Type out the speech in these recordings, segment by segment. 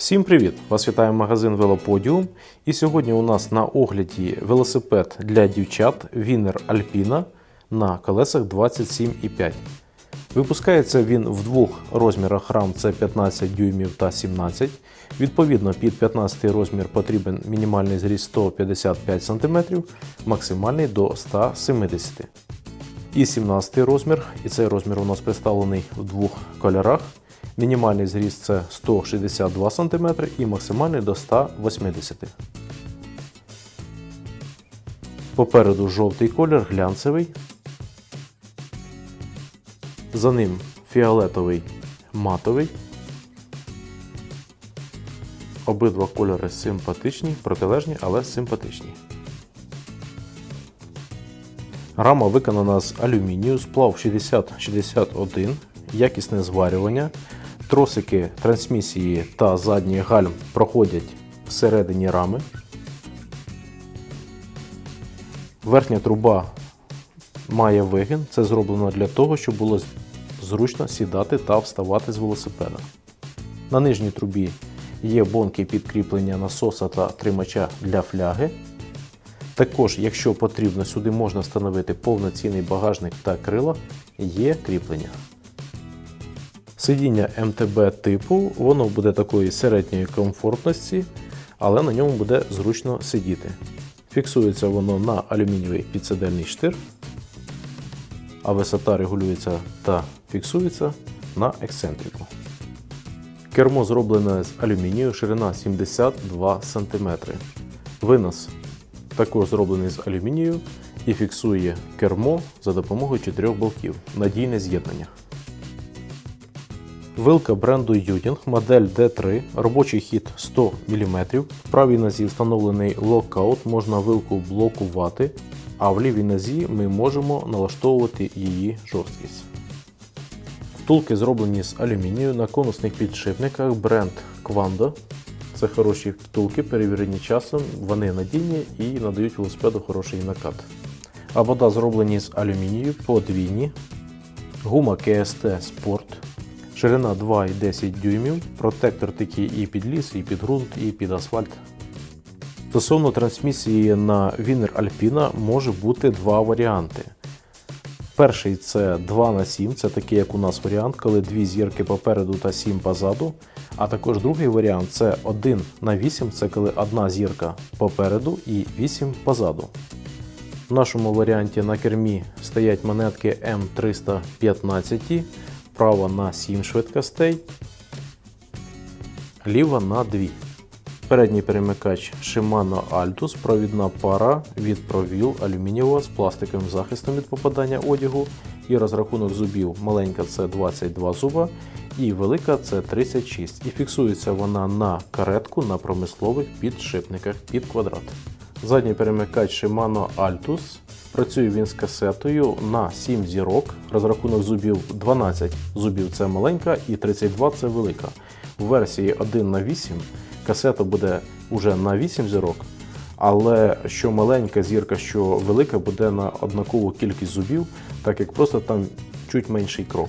Всім привіт! Вас вітає магазин Велоподіум. І сьогодні у нас на огляді велосипед для дівчат Вінер Alpina на колесах 27,5. Випускається він в двох розмірах рам це 15 дюймів та 17. Відповідно, під 15 розмір потрібен мінімальний зріст 155 см, максимальний до 170 І 17 розмір, і цей розмір у нас представлений в двох кольорах. Мінімальний зріст це 162 см і максимальний до 180 Попереду жовтий колір, глянцевий. За ним фіолетовий матовий. Обидва кольори симпатичні, протилежні, але симпатичні. Рама виконана з алюмінію, сплав 6061, якісне зварювання. Тросики трансмісії та задній гальм проходять всередині рами. Верхня труба має вигін. Це зроблено для того, щоб було зручно сідати та вставати з велосипеда. На нижній трубі є бонки підкріплення насоса та тримача для фляги. Також, якщо потрібно, сюди можна встановити повноцінний багажник та крила, є кріплення. Сидіння МТБ типу, воно буде такої середньої комфортності, але на ньому буде зручно сидіти. Фіксується воно на алюмінієвий підсидельний штир, а висота регулюється та фіксується на ексцентрику. Кермо зроблене з алюмінію, ширина 72 см. Винос також зроблений з алюмінію і фіксує кермо за допомогою чотирьох болтів. Надійне з'єднання. Вилка бренду Юдінг, модель D3, робочий хід 100 мм. В правій нозі встановлений локаут, можна вилку блокувати, а в лівій нозі ми можемо налаштовувати її жорсткість. Втулки зроблені з алюмінію на конусних підшипниках бренд Quando. Це хороші втулки, перевірені часом, вони надійні і надають велосипеду хороший накат. А вода зроблені з алюмінію подвійні. Гума KST Sport. Ширина 2,10 дюймів, протектор такий і під ліс, і під ґрунт, і під асфальт. Стосовно трансмісії на Wiener Alpina може бути два варіанти. Перший це 2 на 7 це такий, як у нас варіант, коли дві зірки попереду та 7 позаду. А також другий варіант це 1 на 8 це коли одна зірка попереду і 8 позаду. В нашому варіанті на кермі стоять монетки М315, права на 7 швидкостей, ліва на 2. Передній перемикач Shimano Altus, провідна пара від провіл алюмінієва з пластиковим захистом від попадання одягу. І розрахунок зубів маленька це 22 зуба і велика це 36. І фіксується вона на каретку на промислових підшипниках під квадрат. Задній перемикач Shimano Altus. Працює він з касетою на 7 зірок. Розрахунок зубів 12 зубів це маленька і 32 це велика. В версії 1 на 8 касета буде уже на 8 зірок, але що маленька зірка, що велика, буде на однакову кількість зубів, так як просто там чуть менший крок.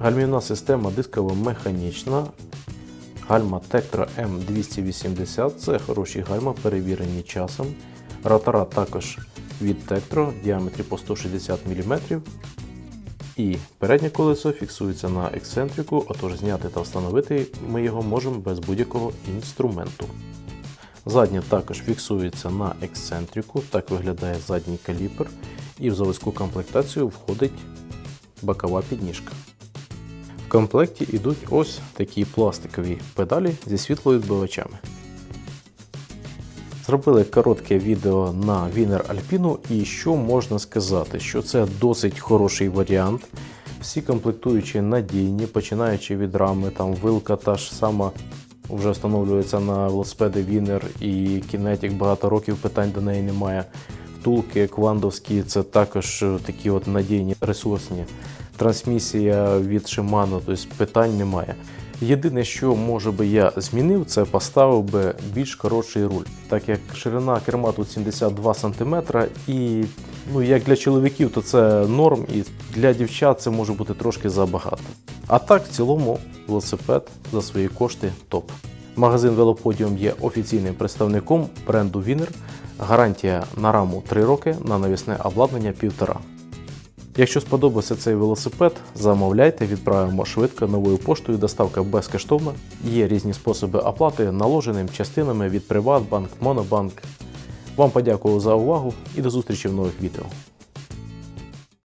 Гальмівна система дискова механічна. Гальма Tektro M280 це хороші гальма, перевірені часом. Ротора також від Tektro в діаметрі по 160 мм. І переднє колесо фіксується на ексцентрику, отож зняти та встановити ми його можемо без будь-якого інструменту. Заднє також фіксується на ексцентрику, так виглядає задній каліпер, і в заводську комплектацію входить бокова підніжка. В комплекті йдуть ось такі пластикові педалі зі світловідбивачами. Зробили коротке відео на Wiener Alpino і що можна сказати, що це досить хороший варіант. Всі комплектуючі надійні, починаючи від рами, там вилка та ж сама вже встановлюється на велосипеди Wiener і Kinetic, багато років питань до неї немає. Втулки квандовські це також такі от надійні ресурсні. Трансмісія від Shimano, тобто питань немає. Єдине, що може би я змінив, це поставив би більш коротший руль, так як ширина керма тут 72 см, і ну, як для чоловіків, то це норм, і для дівчат це може бути трошки забагато. А так, в цілому, велосипед за свої кошти топ. Магазин Велоподіум є офіційним представником бренду Вінер. Гарантія на раму 3 роки, на навісне обладнання 1,5. Якщо сподобався цей велосипед, замовляйте, відправимо швидко новою поштою, доставка безкоштовна. Є різні способи оплати наложеним частинами від Приватбанк, Монобанк. Вам подякую за увагу і до зустрічі в нових відео.